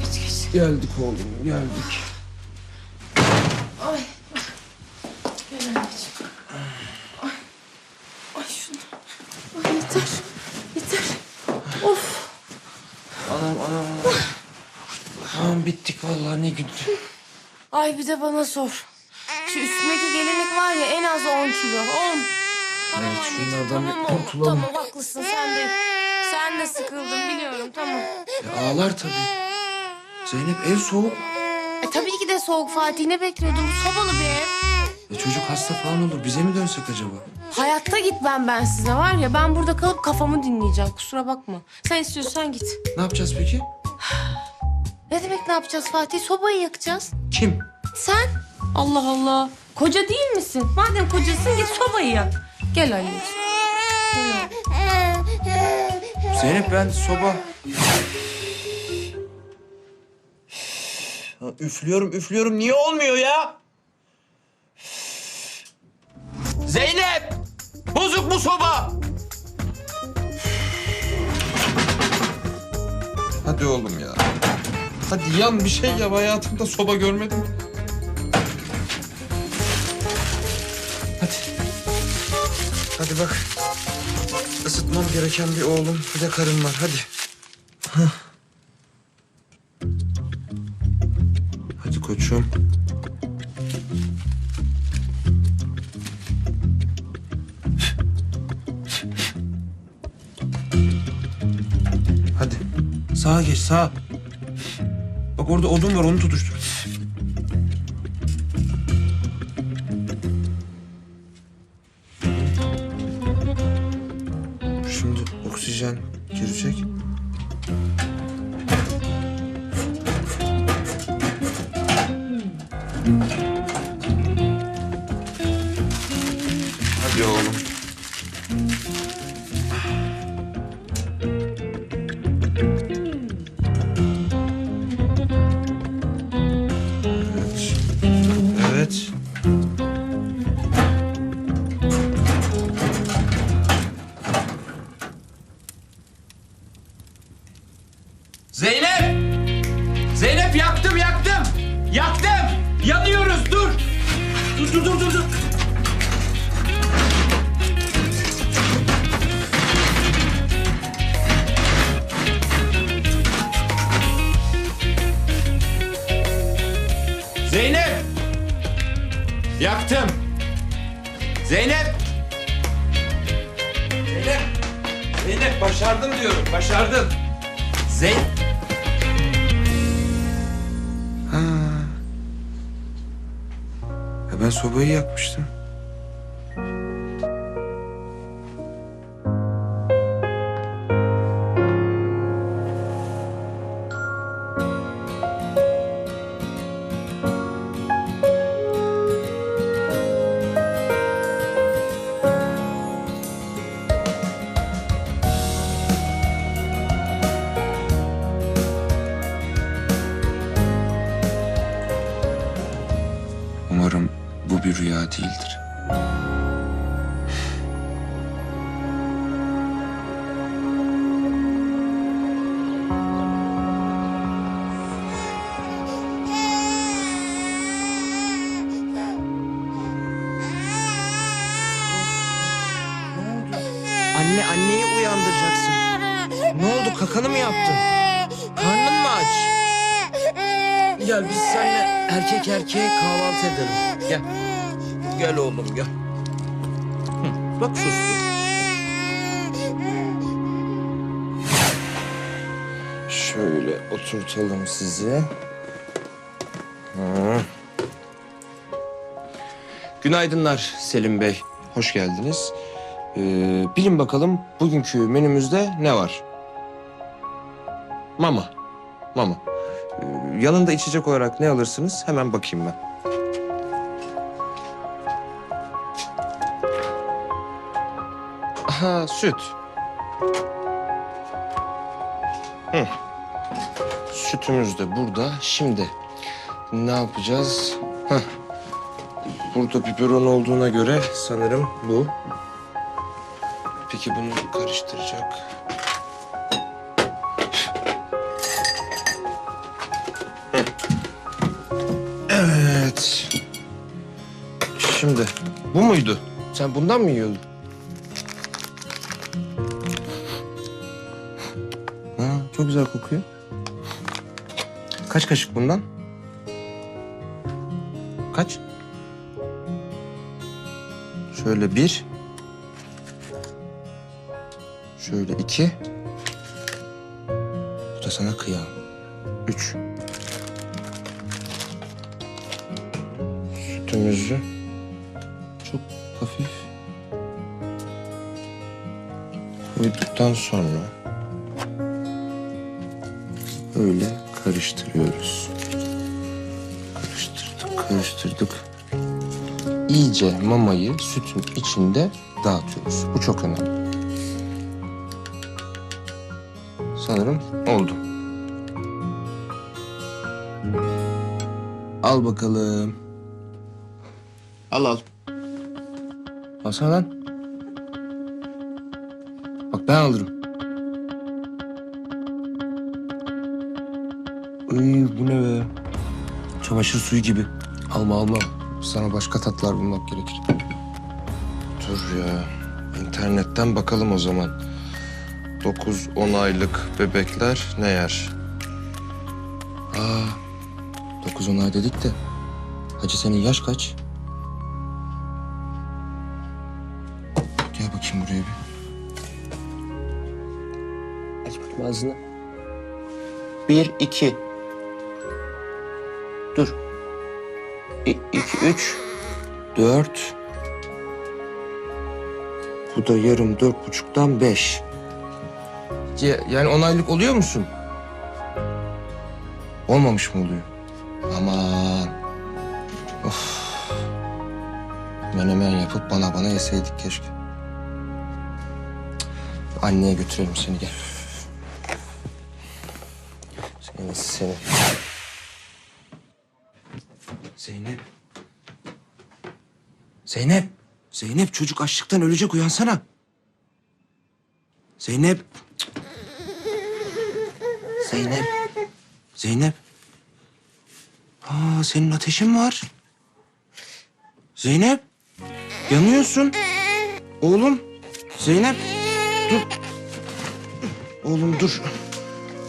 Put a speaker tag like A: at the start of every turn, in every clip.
A: Geç geç.
B: Geldik oğlum geldik.
A: Ay. Gel anneciğim. Ay. Ay şunu. Ay yeter. Yeter. Of.
B: Anam anam. Anam bittik vallahi ne güldü.
A: Ay bir de bana sor. Şu üstündeki gelinlik var ya en az 10 kilo. 10. Tamam
B: Evet,
A: anneciğim,
B: şunlardan bir
A: tamam
B: kurtulalım.
A: Tamam haklısın sen de. Sen de sıkıldın biliyorum tamam.
B: Ya ağlar tabii. Zeynep ev soğuk.
A: E tabii ki de soğuk Fatih ne bekliyordun? Bu sobalı bir ev.
B: E çocuk hasta falan olur. Bize mi dönsek acaba?
A: Hayatta gitmem ben size var ya. Ben burada kalıp kafamı dinleyeceğim. Kusura bakma. Sen istiyorsan git.
B: Ne yapacağız peki?
A: Ne demek ne yapacağız Fatih? Sobayı yakacağız.
B: Kim?
A: Sen? Allah Allah. Koca değil misin? Madem kocasın git sobayı yak. Gel anneciğim. Gel.
B: Zeynep ben soba... Ya Üflüyorum üflüyorum niye olmuyor ya? Zeynep! Bozuk mu soba? Hadi oğlum ya. Hadi yan bir şey yap hayatımda soba görmedim. Hadi. Hadi bak. Isıtmam gereken bir oğlum bir de karım var hadi. Hah. Hadi koçum. Hadi. Sağa geç sağa. Bak orada odun var onu tutuştur. Oksijen girecek. Zeynep başardım diyorum, başardım. Zeyn... Ha. Ya ben sobayı yakmıştım. Değildir.
C: Anne anneyi uyandıracaksın. Ne oldu kakanı mı yaptın? Karnın mı aç? Gel biz seninle erkek erkeğe kahvaltı edelim. Gel. Gel oğlum gel. Hı, Bak sustu.
B: Şöyle oturtalım sizi. Hı. Günaydınlar Selim Bey. Hoş geldiniz. Ee, bilin bakalım bugünkü menümüzde ne var? Mama. Mama. Ee, yanında içecek olarak ne alırsınız? Hemen bakayım ben. Ha süt. Hı. Sütümüz de burada. Şimdi ne yapacağız? Hah. Burada biberon olduğuna göre sanırım bu. Peki bunu karıştıracak. Evet. Şimdi bu muydu? Sen bundan mı yiyordun? Çok güzel kokuyor. Kaç kaşık bundan? Kaç? Şöyle bir. Şöyle iki. Bu da sana kıyam. Üç. Sütümüzü çok hafif koyduktan sonra böyle karıştırıyoruz. Karıştırdık, karıştırdık. İyice mamayı sütün içinde dağıtıyoruz. Bu çok önemli. Sanırım oldu. Al bakalım. Al al. Alsana lan. Bak ben alırım. Ay bu ne be? Çamaşır suyu gibi. Alma alma. Sana başka tatlar bulmak gerekir. Dur ya. İnternetten bakalım o zaman. 9-10 aylık bebekler ne yer? Aa, 9-10 ay dedik de. Hacı senin yaş kaç? Gel bakayım buraya bir. Aç bakayım ağzını. Bir, iki. Dur. İ, iki, üç. Dört. Bu da yarım dört buçuktan beş. Ya- Yani on aylık oluyor musun? Olmamış mı oluyor? Aman. Of. Menemen yapıp bana bana yeseydik keşke. Anneye götürelim seni gel. Seni seni. Zeynep. Zeynep. Zeynep çocuk açlıktan ölecek uyansana. Zeynep. Zeynep. Zeynep. Aa senin ateşin var. Zeynep. Yanıyorsun. Oğlum. Zeynep. Dur. Oğlum dur.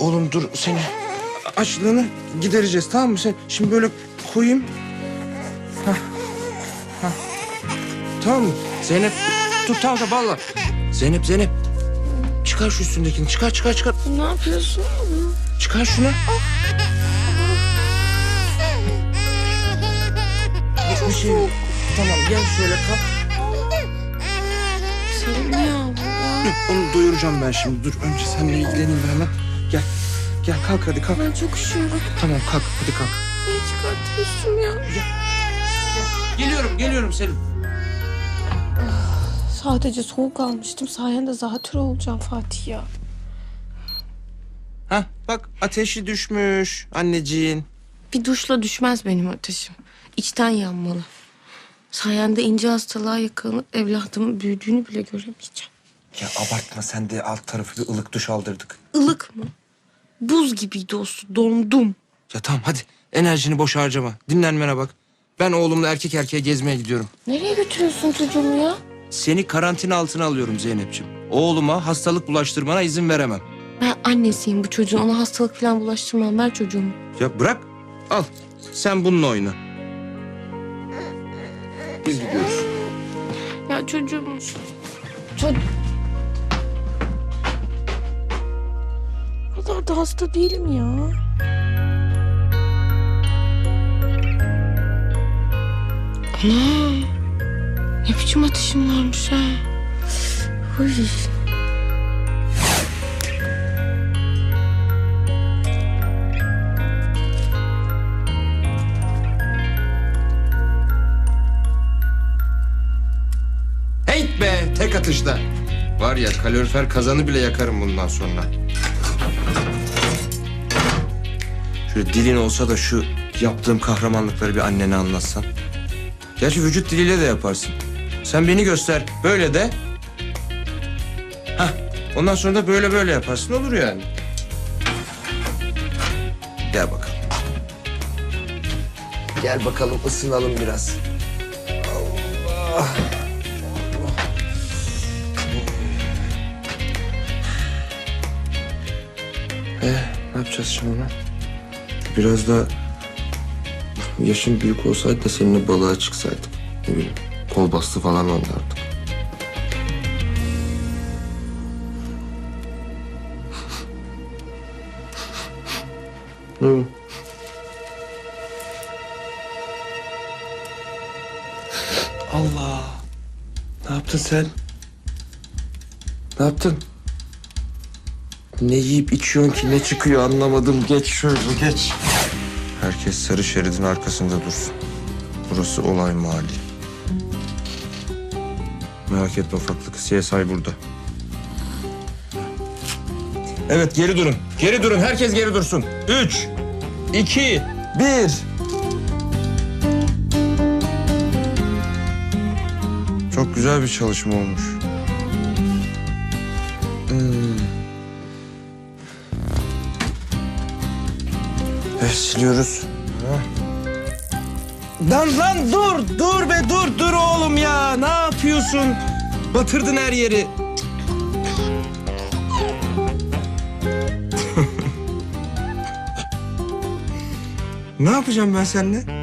B: Oğlum dur seni açlığını gidereceğiz tamam mı? Sen şimdi böyle koyayım. Hah. Hah. Tamam mı? Zeynep dur tamam da valla. Zeynep Zeynep. Çıkar şu üstündekini çıkar çıkar çıkar.
A: Ne yapıyorsun?
B: Çıkar şunu. Bir şey yok. Tamam gel şöyle kalk.
A: Selim ya.
B: Onu doyuracağım ben şimdi. Dur önce seninle ilgileneyim ben hemen. Gel. Gel kalk hadi kalk.
A: Ben çok üşüyorum.
B: Tamam kalk hadi kalk.
A: Niye çıkartıyorsun ya?
B: Geliyorum geliyorum Selim.
A: Sadece soğuk almıştım. Sayende zatürre olacağım Fatih ya.
B: Hah bak ateşi düşmüş anneciğin.
A: Bir duşla düşmez benim ateşim. İçten yanmalı. Sayende ince hastalığa yakalanıp evladımın büyüdüğünü bile göremeyeceğim.
B: Ya abartma sen de alt tarafı bir ılık duş aldırdık.
A: Ilık mı? Buz gibiydi o su. Dondum.
B: Ya tamam hadi enerjini boş harcama. Dinlenmene bak. Ben oğlumla erkek erkeğe gezmeye gidiyorum.
A: Nereye götürüyorsun çocuğumu ya?
B: Seni karantina altına alıyorum Zeynep'ciğim. Oğluma hastalık bulaştırmana izin veremem.
A: Ben annesiyim bu çocuğun. Ona hastalık falan bulaştırmam. Ver çocuğumu.
B: Ya bırak al sen bununla oyna. Biz gidiyoruz.
A: Ya çocuğum. Çocuk. O kadar da hasta değilim ya. Ana. Ne biçim ateşim varmış ha. Uy.
B: Heyt be tek atışta. Var ya kalorifer kazanı bile yakarım bundan sonra. Şöyle dilin olsa da şu yaptığım kahramanlıkları bir annene anlatsan. Gerçi vücut diliyle de yaparsın. Sen beni göster böyle de. Hah ondan sonra da böyle böyle yaparsın olur yani. Gel bakalım. Gel bakalım ısınalım biraz. Allah. Ee, ne yapacağız şimdi onu? Biraz da yaşın büyük olsaydı da seninle balığa çıksaydık. Ne bileyim, kol bastı falan oynardık. Hı. Allah. Ne yaptın sen? Ne yaptın? Ne yiyip içiyorsun ki ne çıkıyor anlamadım. Geç şöyle geç. Herkes sarı şeridin arkasında dursun. Burası olay mahalli. Merak etme ufaklık. CSI burada. Evet geri durun. Geri durun. Herkes geri dursun. Üç, iki, bir. Çok güzel bir çalışma olmuş. Hmm. Evet, siliyoruz. Lan lan dur, dur be dur, dur oğlum ya. Ne yapıyorsun? Batırdın her yeri. ne yapacağım ben seninle?